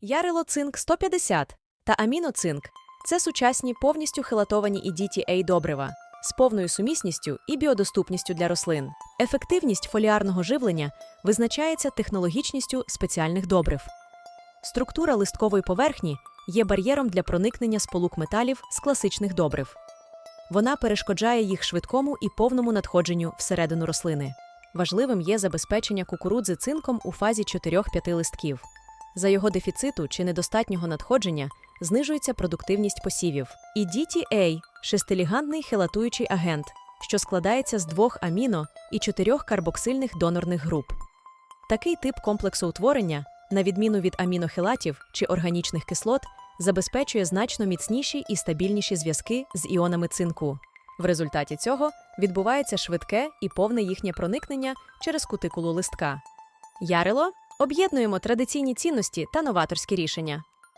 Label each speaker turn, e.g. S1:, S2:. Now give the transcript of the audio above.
S1: Ярилоцинк 150 та аміноцинк це сучасні повністю хелатовані і DTA добрива з повною сумісністю і біодоступністю для рослин. Ефективність фоліарного живлення визначається технологічністю спеціальних добрив. Структура листкової поверхні є бар'єром для проникнення сполук металів з класичних добрив. Вона перешкоджає їх швидкому і повному надходженню всередину рослини. Важливим є забезпечення кукурудзи цинком у фазі 4-5 листків. За його дефіциту чи недостатнього надходження знижується продуктивність посівів. І DTA – шестилігандний хелатуючий агент, що складається з двох аміно і чотирьох карбоксильних донорних груп. Такий тип комплексоутворення, на відміну від амінохелатів чи органічних кислот, забезпечує значно міцніші і стабільніші зв'язки з іонами цинку. В результаті цього відбувається швидке і повне їхнє проникнення через кутикулу листка. Ярило об'єднуємо традиційні цінності та новаторські рішення.